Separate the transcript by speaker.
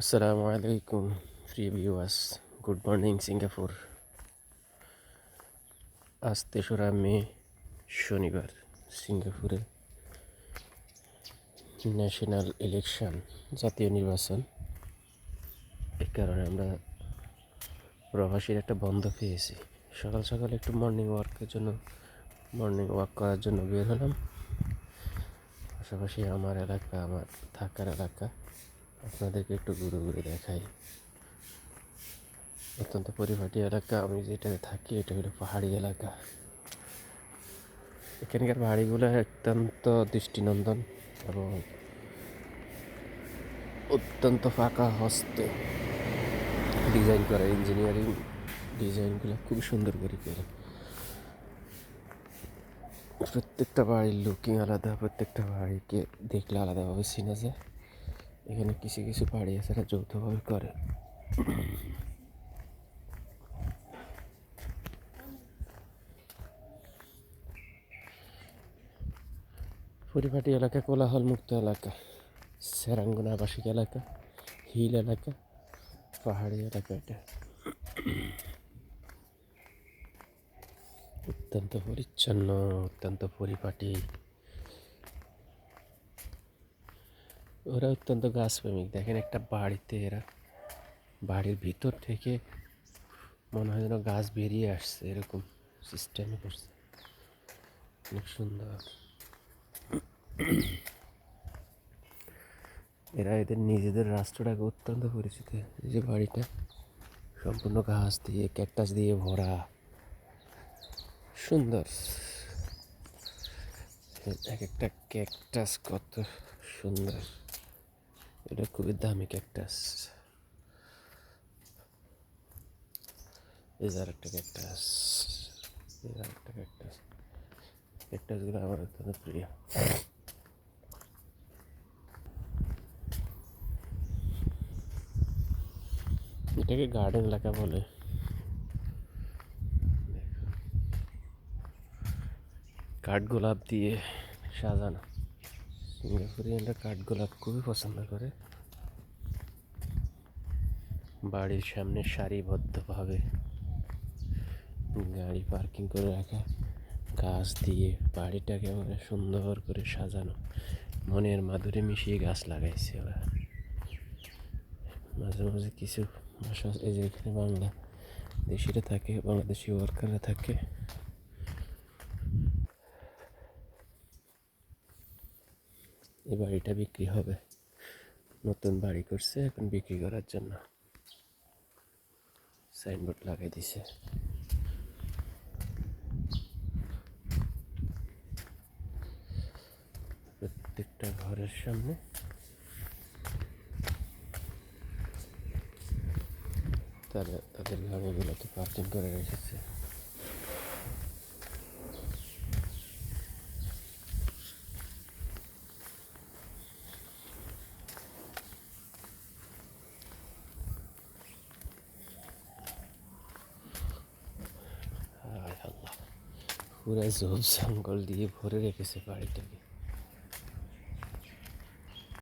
Speaker 1: আসসালামু আলাইকুম প্রি ভিউয়ার্স গুড মর্নিং সিঙ্গাপুর আজ তেসরা মে, শনিবার, সিঙ্গাপুরে ন্যাশনাল ইলেকশন জাতীয় নির্বাচন। এই কারণে আমরা প্রবাসীর একটা বন্ধ পেয়েছি। সকাল সকাল একটু মর্নিং ওয়ার্কের জন্য মর্নিং ওয়াক করার জন্য বের হলাম। পাশাপাশি আমার এলাকা, আমার থাকার এলাকা। আপনাদেরকে একটু ঘুরে ঘুরে দেখাই। অত্যন্ত পরিপাটি এলাকা, আমি যেটাতে থাকি এটা হলো পাহাড়ি এলাকা। এখানকার বাড়িগুলো অত্যন্ত দৃষ্টিনন্দন এবং অত্যন্ত ফাঁকা হস্তে ডিজাইন করা, ইঞ্জিনিয়ারিং ডিজাইনগুলো খুব সুন্দর করে করে। প্রত্যেকটা বাড়ির লুকিং আলাদা, প্রত্যেকটা বাড়িকে দেখলে আলাদাভাবে চিনা যায়। এখানে কিছু কিছু আছে এরা যৌথভাবে করে। পরিপাটি এলাকা কোলাহল মুক্ত এলাকা, সেরাঙ্গন আবাসিক এলাকা, হিল এলাকা, পাহাড়ি এলাকা এটা। অত্যন্ত পরিচ্ছন্ন, অত্যন্ত পরিপাটি। ওরা অত্যন্ত গাছপ্রেমিক। দেখেন একটা বাড়িতে এরা, বাড়ির ভিতর থেকে মনে হয় যেন গাছ বেরিয়ে আসছে, এরকম সিস্টেমে করছে অনেক সুন্দর। এরা এদের নিজেদের রাষ্ট্রটাকে অত্যন্ত পরিচিত। যে বাড়িটা, সম্পূর্ণ ঘাস দিয়ে ক্যাকটাস দিয়ে ভরা। সুন্দর। এক একটা ক্যাকটাস কত সুন্দর। এটা খুবই দামি ক্যাকটাস এই যে আরেকটা ক্যাকটাস এই যে ক্যাকটাস ক্যাকটাসগুলো আমার অত্যন্ত প্রিয়। এটাকে গার্ডেন এলাকা বলে। কাঠগোলাপ দিয়ে সাজানো। সিঙ্গাপুরিয়ানরা কাঠগোলাপ খুবই পছন্দ করে। বাড়ির সামনে সারিবদ্ধভাবে গাড়ি পার্কিং করে রাখা, গাছ দিয়ে বাড়িটাকে মানে সুন্দর করে সাজানো। মনের মাধুরী মিশিয়ে গাছ লাগাইছে ওরা। মাঝে মাঝে কিছু এই যে এখানে বাংলা দেশিরা থাকে, বাংলাদেশি ওয়ার্কাররা থাকে। এই বাড়িটা বিক্রি হবে। নতুন বাড়ি করছে, এখন বিক্রি করার জন্য। সাইনবোর্ড লাগাই দিছে। প্রত্যেকটা ঘরের সামনে। তারা তাদের গাড়িগুলোকে পার্কিং করে রেখেছে হায় আল্লাহ পুরো জোব জঙ্গল দিয়ে ভরে রেখেছে বাড়িটাকে।